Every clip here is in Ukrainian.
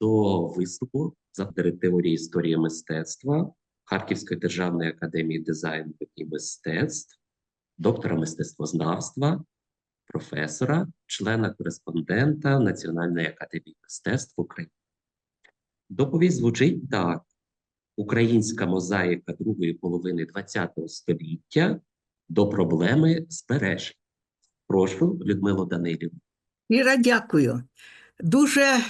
до виступу за теорії історії мистецтва Харківської державної академії дизайну і мистецтв, доктора мистецтвознавства, професора, члена кореспондента Національної академії мистецтв України. Доповідь звучить так: Українська мозаїка другої половини ХХ століття до проблеми збереження. Прошу, Людмило Данилівну. Іра, дякую. Дуже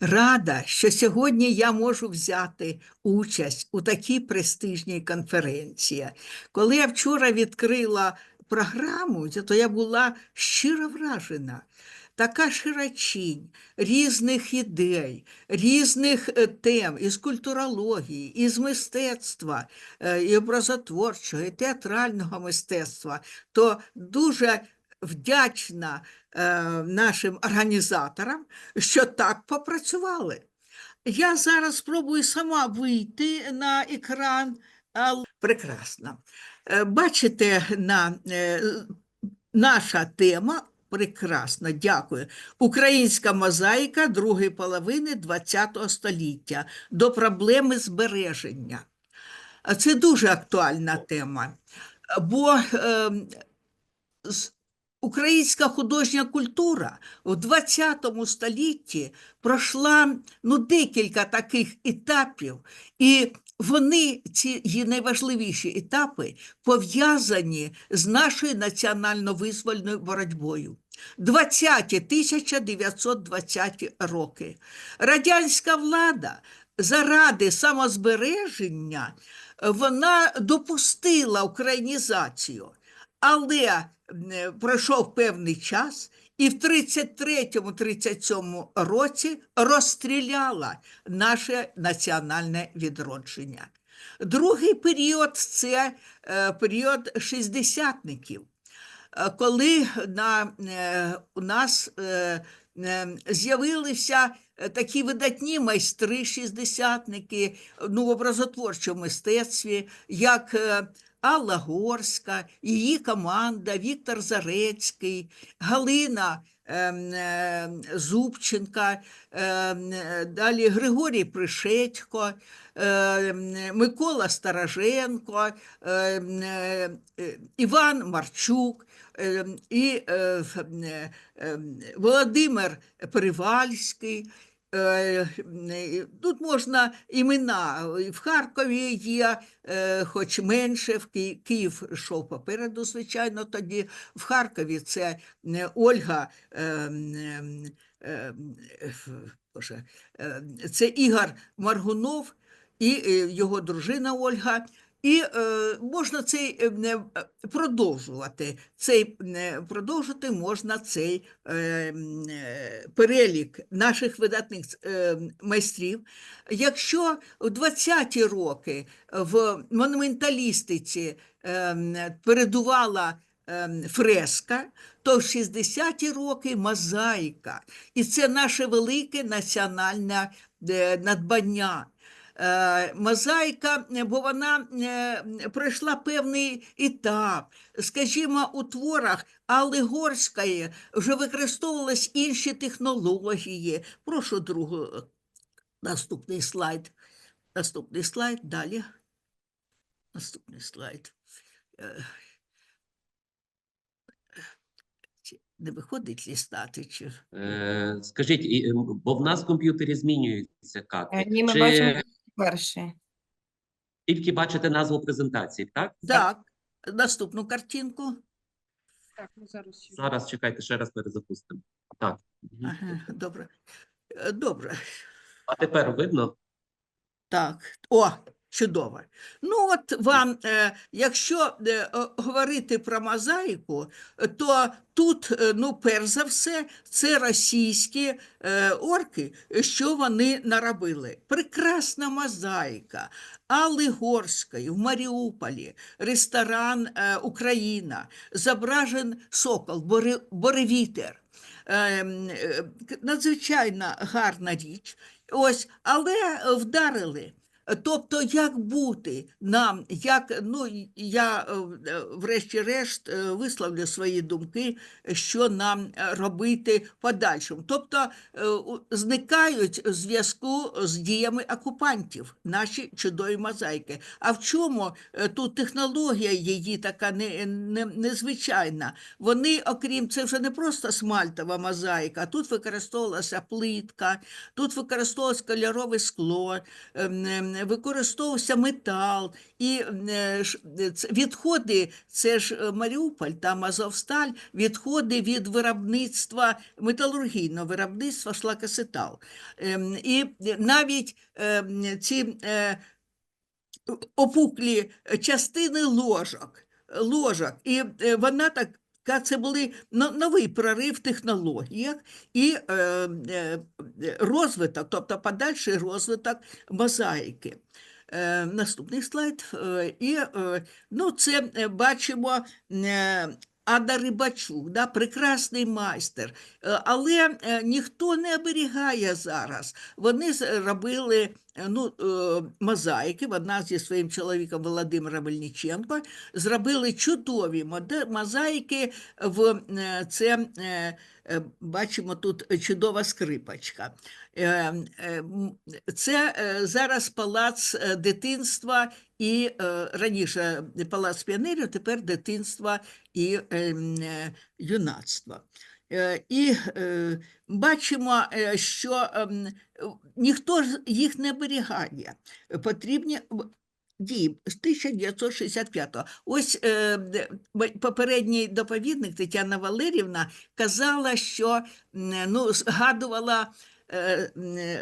рада, що сьогодні я можу взяти участь у такій престижній конференції. Коли я вчора відкрила програму, то я була щиро вражена. Така широчінь різних ідей, різних е, тем із культурології, із мистецтва, е, і образотворчого, і театрального мистецтва, то дуже вдячна е, нашим організаторам, що так попрацювали. Я зараз спробую сама вийти на екран. Прекрасно. Е, Бачите, на, е, наша тема прекрасно, дякую. Українська мозаїка другої половини ХХ століття до проблеми збереження. Це дуже актуальна тема, бо е, українська художня культура в ХХ столітті пройшла ну, декілька таких етапів, і вони, ці найважливіші етапи, пов'язані з нашою національно-визвольною боротьбою. 20-ті, 1920 роки. Радянська влада заради самозбереження вона допустила українізацію, але е, пройшов певний час, і в 33-37 році розстріляла наше національне відродження. Другий період це е, період шістдесятників, е, коли на, у нас з'явилися е, такі видатні майстри шістдесятники ну, в образотворчому мистецтві, як е, Алла Горська, її команда, Віктор Зарецький, Галина ем, е, Зубченка, ем, е, далі Григорій Пришетько, ем, Микола Староженко, ем, е, е, Іван Марчук. ем, і е, е, ем, Володимир Привальський. Е, Тут можна імена, в Харкові є, хоч менше, в Ки- Київ йшов попереду, звичайно, тоді. В Харкові це Ольга, ем, ем, ем, ем, це Ігор Маргунов і його дружина Ольга. І е, можна цей е, е, продовжувати. Цей, е, продовжити можна цей е, е, перелік наших видатних е, майстрів. Якщо в 20-ті роки в монументалістиці е, передувала е, фреска, то в 60-ті роки мозаїка. І це наше велике національне надбання. Е, Мозаїка, бо вона е, пройшла певний етап. Скажімо, у творах Алли Горської вже використовувались інші технології. Прошу другу, наступний слайд. Наступний слайд, далі. Наступний слайд. Е, Не виходить лістати? Чи... Е, скажіть, бо в нас в комп'ютері змінюються Е, кадри. Ні, ми Чи бачимо перший. тільки бачите назву презентації, так? Так, наступну картинку. Так, ну зараз. Зараз чекайте, ще раз перезапустимо. Так. Ага, добре. Е, Добре. А тепер видно? Так, о, чудово. Ну, от вам, е, якщо е, говорити про мозаїку, то тут, е, ну, перш за все, це російські орки, що вони наробили. Прекрасна мозаїка. Алли Горської в Маріуполі, ресторан Україна, зображен сокол, боре, боревітер. Ем, Надзвичайно гарна річ. Ось, але вдарили. Тобто, як бути нам, як, ну, я е, врешті-решт е, висловлю свої думки, що нам е, робити подальшому. Тобто зникають у зв'язку з діями окупантів наші чудові мозаїки. А в чому тут технологія її така не, не, незвичайна? Вони, окрім це вже не просто смальтова мозаїка, тут використовувалася плитка, тут використовувалося кольорове скло, ем, ем, використовувався метал, і е, е, відходи, це ж е, Маріуполь, там Азовсталь, відходи від виробництва, металургійного виробництва шлакосетал. Ем, І навіть ці опуклі частини ложок, ложок, і вона так. Це були новий прорив в технологіях і е, е, розвиток, тобто подальший розвиток мозаїки. Е, наступний слайд. І ну, це бачимо Ада Рибачук, да, прекрасний майстер. Але ніхто не оберігає зараз. Вони з- робили е, ну, е, мозаїки, вона зі своїм чоловіком Володимиром Мельниченко зробили чудові мозаїки в е, це. е, е, Бачимо тут чудова скрипочка. Це зараз палац дитинства і раніше палац піонерів, тепер дитинства і е, м, е, юнацтва. Е, І е, бачимо, е, що ем, ніхто їх не берігає. Потрібні дії з 1965-го. Ось попередній доповідник Тетяна Валерівна казала, що ну, згадувала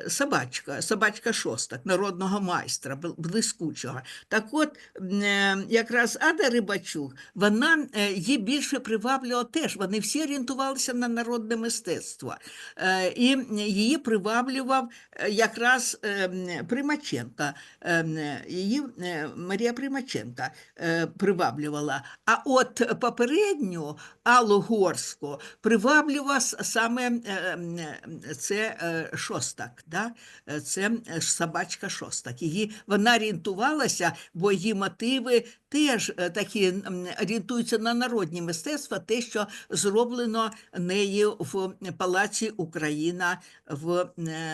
собачка, собачка шостак, народного майстра, блискучого. Так от, е, якраз Ада Рибачук, вона е, її більше приваблювала теж. Вони всі орієнтувалися на народне мистецтво. Е, І її приваблював е, якраз е. Е, Її е, Марія Примаченка е, приваблювала. А от попередню Аллу Горську приваблював саме е, е, це е, шостак, да? Е, це е, собачка шостак. Її, вона орієнтувалася, бо її мотиви теж е, такі орієнтуються на народні мистецтва, те, що зроблено нею в Палаці Україна в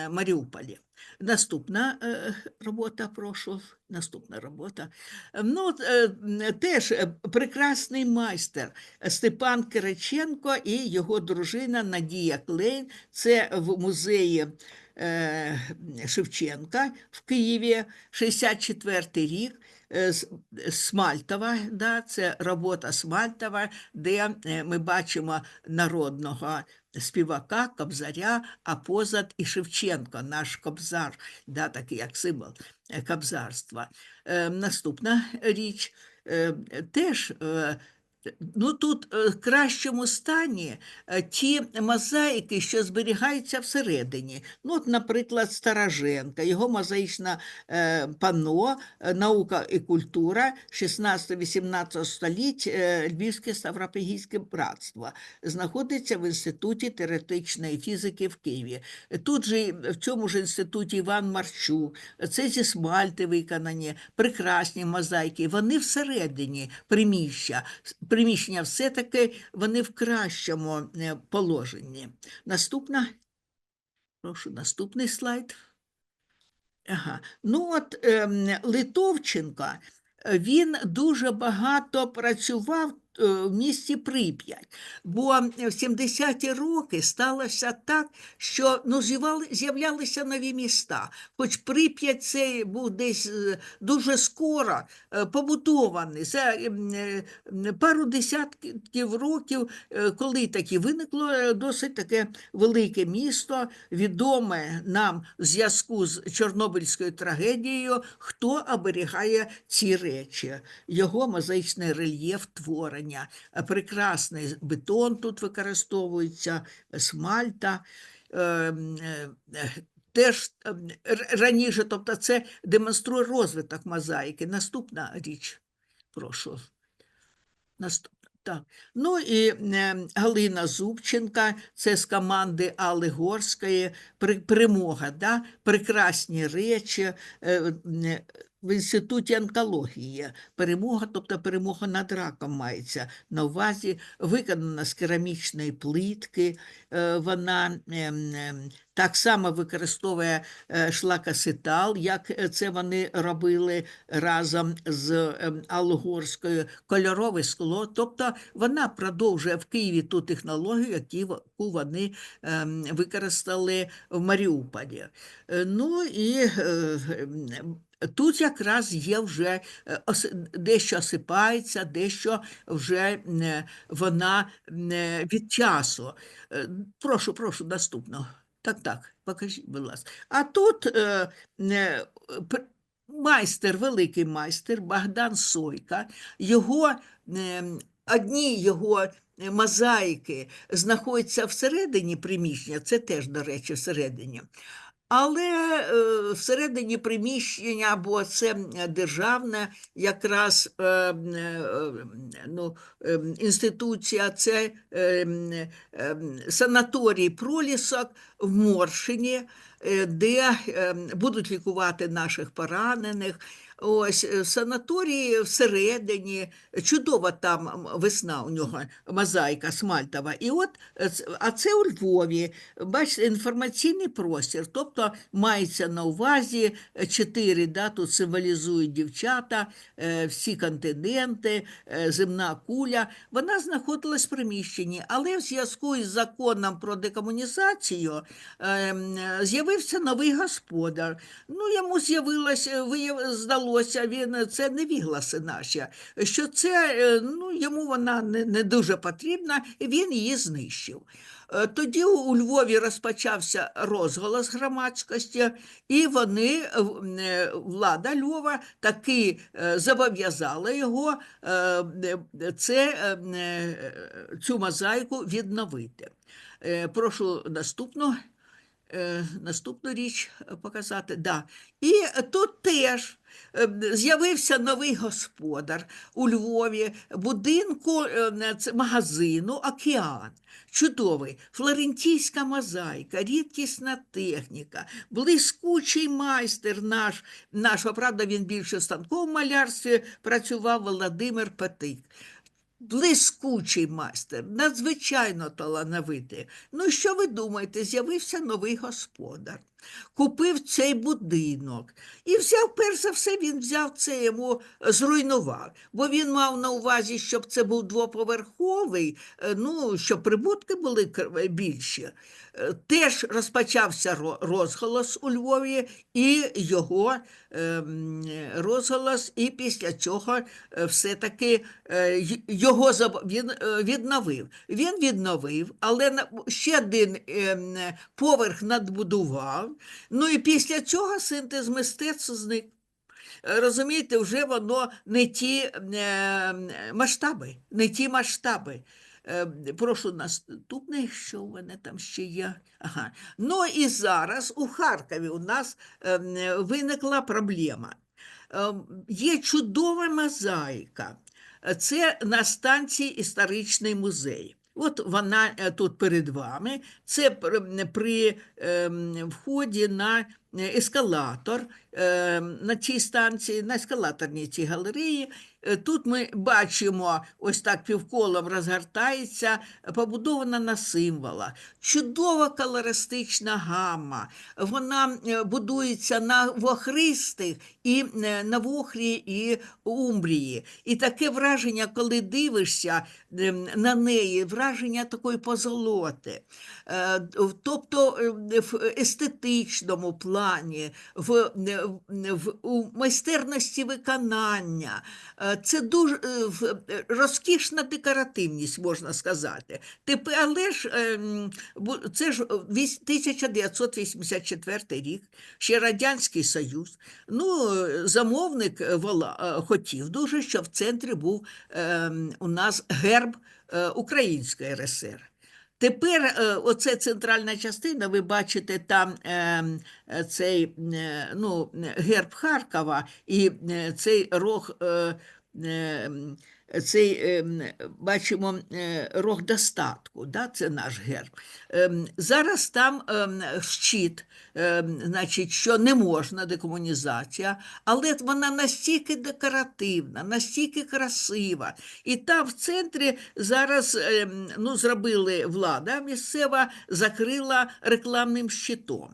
Маріуполі. Наступна е, робота, прошу. Наступна робота. Е, Ну, е, теж е, прекрасний майстер Степан Кириченко і його дружина Надія Клейн. Це в музеї Шевченка в Києві, 64 рік. е, Смальтова, да, це робота Смальтова, де ми бачимо народного співака, кобзаря, а позад і Шевченко, наш кобзар, да, такий як символ е, кобзарства. Наступна річ е, теж. Ну, тут е, в кращому стані е, ті мозаїки, що зберігаються всередині. Ну, от, наприклад, Староженка, його мозаїчне панно е, «Наука і культура» 16-18 століть Львівське Ставропігійське братство знаходиться в Інституті теоретичної фізики в Києві. Тут же в цьому ж інституті Іван Марчук, це зі смальти виконані, прекрасні мозаїки. Вони всередині приміщення. Приміщення все-таки вони в кращому е, положенні. Наступна. Прошу, наступний слайд. Ага. Ну от Литовченка Литовченко, е, він дуже багато працював в місті Прип'ять, бо в 70-ті роки сталося так, що ну, з'являлися нові міста. Хоч Прип'ять це був десь е, дуже скоро е, побудований, за е, пару десятків років, е, коли таки виникло е, досить таке велике місто, відоме нам в зв'язку з Чорнобильською трагедією, хто оберігає ці речі. Його мозаїчний рельєф творення, е, прекрасний бетон тут використовується, смальта. е, м, е, Теж раніше, тобто це демонструє розвиток мозаїки. Наступна річ, прошу. Наступна. Так. Ну і Галина Зубченка, це з команди Алли Горської, перемога, да? прекрасні речі в інституті онкології. Перемога, тобто перемога над раком мається на увазі, виконана з керамічної плитки. Е, Вона ем, ем, так само використовує е, шлакоситал, як е, це вони робили разом з ем, Алгорською, кольорове скло. Тобто вона продовжує в Києві ту технологію, яку вони використали в Маріуполі. Ну і тут якраз є вже е, дещо осипається, дещо вже е, вона е, від часу. Прошу, прошу, наступно. Так, так, покажіть, будь ласка. А тут майстер, великий майстер Богдан Сойка, його, одні його мозаїки знаходяться всередині приміщення, це теж, до речі, всередині. Але е, всередині приміщення, бо це державна якраз е, е, ну, інституція, це санаторій Пролісок в Моршині, де будуть лікувати наших поранених. Ось е, санаторії всередині, чудова там весна у нього, мозаїка смальтова. І от, е, а це у Львові, бачите, інформаційний простір, тобто мається на увазі е, чотири, да, тут символізують дівчата, е, всі континенти, е, земна куля. Вона знаходилась в приміщенні, але в зв'язку із законом про декомунізацію ем, е, з'явився новий господар. Ну, йому з'явилося, вияв- здалося, він це невігласи наші, що це е, ну, йому вона не, не дуже потрібна, і він її знищив. Е, Тоді у Львові розпочався розголос громадськості, і вони, е, влада Львова, таки зобов'язала його це, цю мозаїку відновити. Прошу наступну. Наступну річ показати. Да. І тут теж з'явився новий господар у Львові, будинку е, магазину Океан. Чудовий, флорентійська мозаїка, рідкісна техніка, блискучий майстер наш, нашого, правда, він більше в станковому малярстві працював Володимир Петик. Блискучий майстер, надзвичайно талановитий. Ну, що ви думаєте, з'явився новий господар, купив цей будинок і взяв, перш за все, він взяв це йому е, зруйнував, бо він мав на увазі, щоб це був двоповерховий, е, ну, щоб прибутки були більші. Е, Теж розпочався розголос у Львові, і його ем, розголос, і після цього все-таки його він відновив. Він відновив, але ще один ем, поверх надбудував. Ну і після цього синтез мистецтв зник. Е, Розумієте, вже воно не ті е, масштаби, не ті масштаби. Е, Прошу наступне, що в мене там ще є. Ага. Ну і зараз у Харкові у нас виникла проблема. Ем, Є чудова мозаїка. Це на станції історичний музей. От вона е, тут перед вами. Це пр- при ем, вході на ескалатор ем, на цій станції, на ескалаторній цій галереї. Е, Тут ми бачимо, ось так півколом розгортається, побудована на символах. Чудова колористична гамма. Вона е, будується на вохристих і е, на вохрі і умбрії. І таке враження, коли дивишся на неї, враження такої позолоти. Е, Тобто е, в естетичному плані, в, е, в, у майстерності виконання. Е, Це дуже е, в- е, розкішна декоративність, можна сказати. Тепер, але ж ем, це ж 1984 рік, ще Радянський Союз. Ну, замовник вола- хотів дуже, щоб в центрі був ем, у нас герб Української РСР. Тепер е, оце центральна частина, ви бачите там ем, е, цей е, ну, герб Харкова і цей рог е, е, м, цей, ем, бачимо, е, рог достатку, да? це наш герб. Ем, Зараз там ем, щит, значить, що не можна декомунізація, але вона настільки декоративна, настільки красива. І там в центрі зараз ну, зробили влада місцева, закрила рекламним щитом.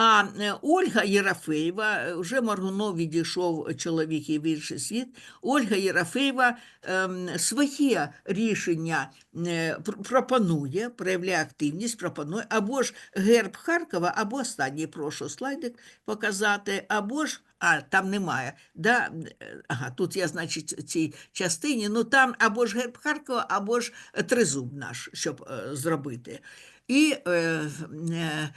А е, Ольга Єрофеєва, е, вже Моргунов відійшов чоловік і в світ, Ольга Єрофеєва ем, своє рішення е, пропонує, проявляє активність, пропонує або ж герб Харкова, або останній, прошу слайдик показати, або ж, а там немає, да? е, ага, тут я, значить, цій частині, ну там або ж герб Харкова, або ж тризуб наш, щоб е, зробити. І е, е,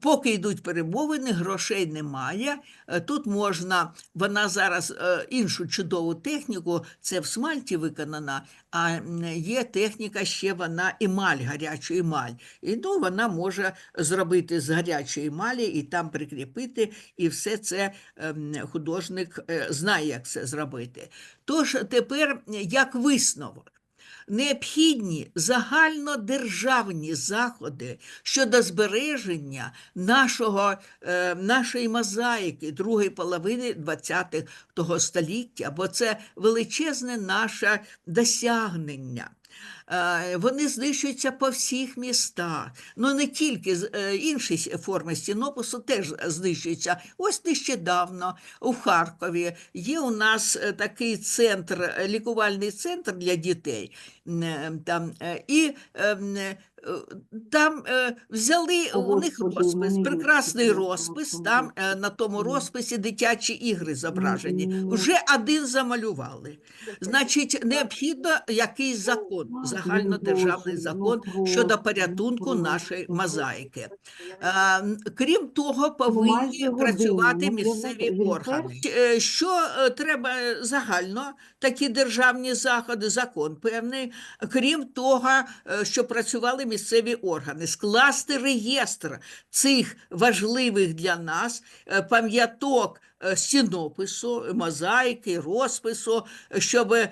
поки йдуть перемовини, грошей немає. Е, Тут можна, вона зараз е, іншу чудову техніку, це в смальті виконана, а є техніка ще вона емаль, гарячу емаль. І ну, вона може зробити з гарячої емалі і там прикріпити, і все це ем, художник е, знає, як це зробити. Тож тепер як висновок. Необхідні загальнодержавні заходи щодо збереження нашого, е, нашої мозаїки другої половини ХХ століття, бо це величезне наше досягнення. Е, Вони знищуються по всіх містах. Ну не тільки е, інші форми стінопису теж знищуються. Ось нещодавно у Харкові є у нас е, такий центр, лікувальний центр для дітей. Там, і е, м, е, там е, взяли О, у них розпис, прекрасний розпис. Там е, на тому розписі дитячі ігри зображені. Вже один замалювали. Значить, необхідно якийсь закон, Ну, загальнодержавний закон ну, щодо порятунку ну, нашої мозаїки. Е, Крім того, повинні працювати Ну, місцеві органи. Е, Що е, треба е, загально, такі державні заходи, закон певний. Крім того, що працювали місцеві органи, скласти реєстр цих важливих для нас е, пам'яток е, стінопису, мозаїки, розпису, щоб е,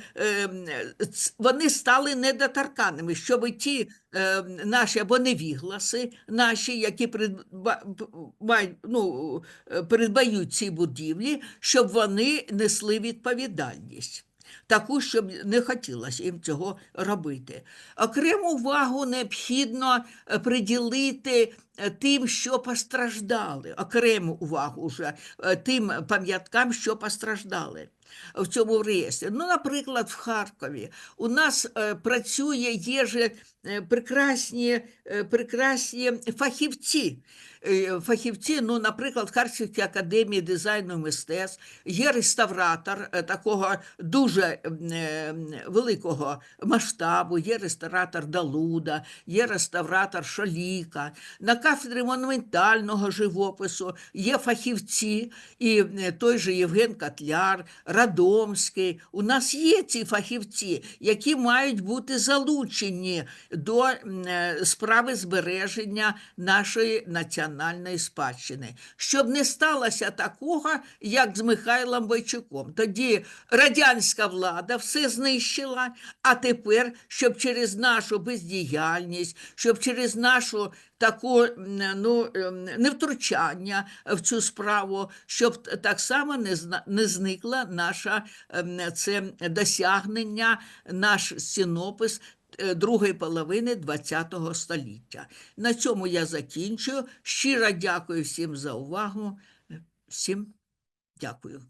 вони стали недоторканними, щоб ті наші або невігласи, наші, які придба, ну, придбають ці будівлі, щоб вони несли відповідальність. Таку, щоб не хотілося їм цього робити. Окрему увагу необхідно е, приділити е, тим, що постраждали, окрему увагу вже е, тим пам'яткам, що постраждали в цьому реєстрі. Ну, наприклад, в Харкові у нас працює є же прекрасні, прекрасні фахівці. Е, Фахівці, ну, наприклад, в Харківській академії дизайну мистецтв є реставратор е, такого дуже е, великого масштабу, є реставратор Далуда, є реставратор Шоліка. На кафедрі монументального живопису є фахівці, і той же Євген Котляр, Радомський. У нас є ці фахівці, які мають бути залучені до справи збереження нашої національної спадщини, щоб не сталося такого, як з Михайлом Бойчуком. Тоді радянська влада все знищила, а тепер, щоб через нашу бездіяльність, щоб через нашу таку ну, ем, невтручання в цю справу, щоб так само не, не зникла наша ем, це досягнення, наш стінопис е, другої половини ХХ століття. На цьому я закінчую. Щиро дякую всім за увагу. Всім дякую.